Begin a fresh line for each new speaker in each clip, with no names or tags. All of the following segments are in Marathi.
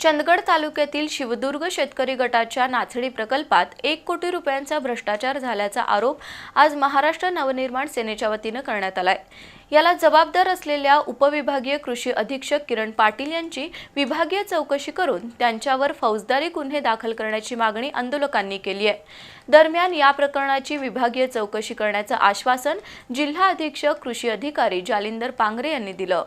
चंदगड तालुक्यातील शिवदुर्ग शेतकरी गटाच्या नाचणी प्रकल्पात एक कोटी रुपयांचा भ्रष्टाचार झाल्याचा आरोप आज महाराष्ट्र नवनिर्माण सेनेच्या वतीनं करण्यात आलाय. याला जबाबदार असलेल्या उपविभागीय कृषी अधीक्षक किरण पाटील यांची विभागीय चौकशी करून त्यांच्यावर फौजदारी गुन्हे दाखल करण्याची मागणी आंदोलकांनी केली आहे. दरम्यान या प्रकरणाची विभागीय चौकशी करण्याचं आश्वासन जिल्हा अधीक्षक कृषी अधिकारी जालिंदर पांगरे यांनी दिलं.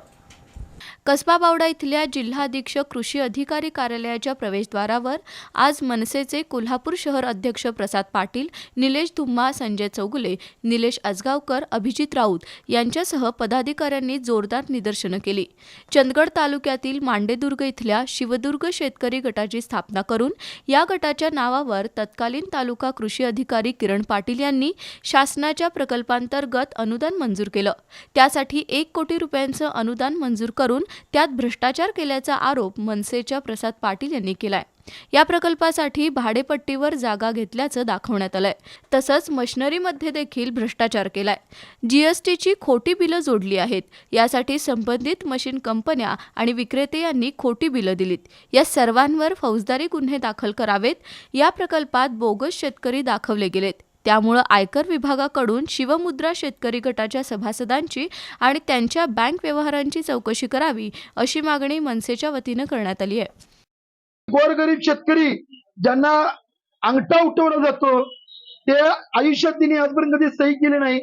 कसबा बावडा इथल्या जिल्हा अधीक्षक कृषी अधिकारी कार्यालयाच्या प्रवेशद्वारावर आज मनसेचे कोल्हापूर शहर अध्यक्ष प्रसाद पाटील निलेश धुम्मा संजय चौगुले निलेश आजगावकर अभिजित राऊत यांच्यासह पदाधिकाऱ्यांनी जोरदार निदर्शनं केली. चंदगड तालुक्यातील मांडेदुर्ग इथल्या शिवदुर्ग शेतकरी गटाची स्थापना करून या गटाच्या नावावर तत्कालीन तालुका कृषी अधिकारी किरण पाटील यांनी शासनाच्या प्रकल्पांतर्गत अनुदान मंजूर केलं. त्यासाठी एक कोटी रुपयांचं अनुदान मंजूर करून त्यात भ्रष्टाचार केल्याचा आरोप मनसेच्या प्रसाद पाटील यांनी केलाय. या प्रकल्पासाठी भाडेपट्टीवर जागा घेतल्याचं दाखवण्यात आलंय. तसंच मशिनरीमध्ये देखील भ्रष्टाचार केलाय. जीएसटीची खोटी बिलं जोडली आहेत. यासाठी संबंधित मशीन कंपन्या आणि विक्रेते यांनी खोटी बिलं दिलीत. या सर्वांवर फौजदारी गुन्हे दाखल करावेत. या प्रकल्पात बोगस शेतकरी दाखवले गेलेत. त्यामुळं आयकर विभागाकडून शिवमुद्रा शेतकरी गटाच्या सभासदांची आणि त्यांच्या बँक व्यवहारांची चौकशी करावी अशी मागणी मनसेच्या वतीनं करण्यात आली आहे.
गोरगरीब शेतकरी ज्यांना अंगठा उठवला जातो ते आयुष्यात तिने आजपर्यंत कधी सही केली नाही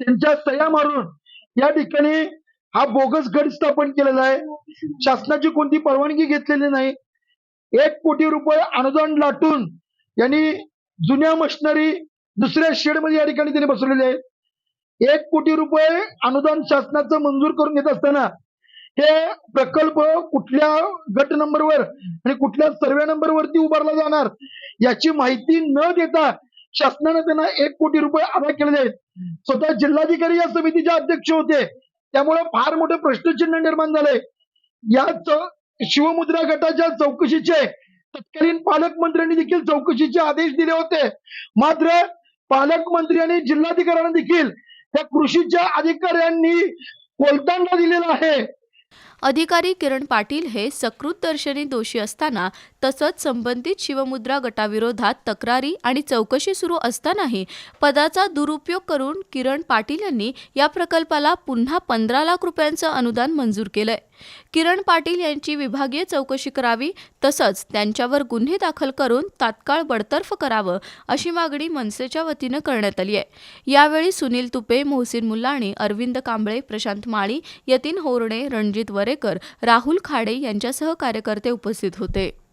त्यांच्या सह्या मारून या ठिकाणी हा बोगस गट स्थापन केलेला आहे. शासनाची कोणती परवानगी घेतलेली नाही. एक कोटी रुपये अनुदान लाटून यांनी जुन्या मशिनरी दुसऱ्या शेडमध्ये या ठिकाणी त्यांनी बसवलेले आहे एक कोटी रुपये अनुदान शासनाचं मंजूर करून घेत असताना हे प्रकल्प कुठल्या गट नंबरवर आणि कुठल्या सर्वे नंबरवरती उभारला जाणार याची माहिती न देता शासनाने त्यांना एक कोटी रुपये अदा केलेले आहेत. स्वतः जिल्हाधिकारी या समितीचे अध्यक्ष होते. त्यामुळे फार मोठे प्रश्नचिन्ह निर्माण झालंय. या शिवमुद्रा गटाच्या चौकशीचे तत्कालीन पालकमंत्र्यांनी देखील चौकशीचे आदेश दिले होते. मात्र पालकमंत्री आणि जिल्हाधिकाऱ्यांना देखील त्या कृषीच्या अधिकाऱ्यांनी कोलतांडा दिलेला आहे.
अधिकारी किरण पाटील हे सकृत दर्शनी दोषी असताना तसंच संबंधित शिवमुद्रा गटाविरोधात तक्रारी आणि चौकशी सुरू असतानाही पदाचा दुरुपयोग करून किरण पाटील यांनी या प्रकल्पाला पुन्हा पंधरा लाख रुपयांचं अनुदान मंजूर केलंय. किरण पाटील यांची विभागीय चौकशी करावी तसंच त्यांच्यावर गुन्हे दाखल करून तात्काळ बडतर्फ करावं अशी मागणी मनसेच्या वतीनं करण्यात आली आहे. यावेळी सुनील तुपे मोहसिन मुलाणी अरविंद कांबळे प्रशांत माळी यतीन होरणे रणजित वरेकर राहुल खाडे यांच्यासह कार्यकर्ते उपस्थित होते.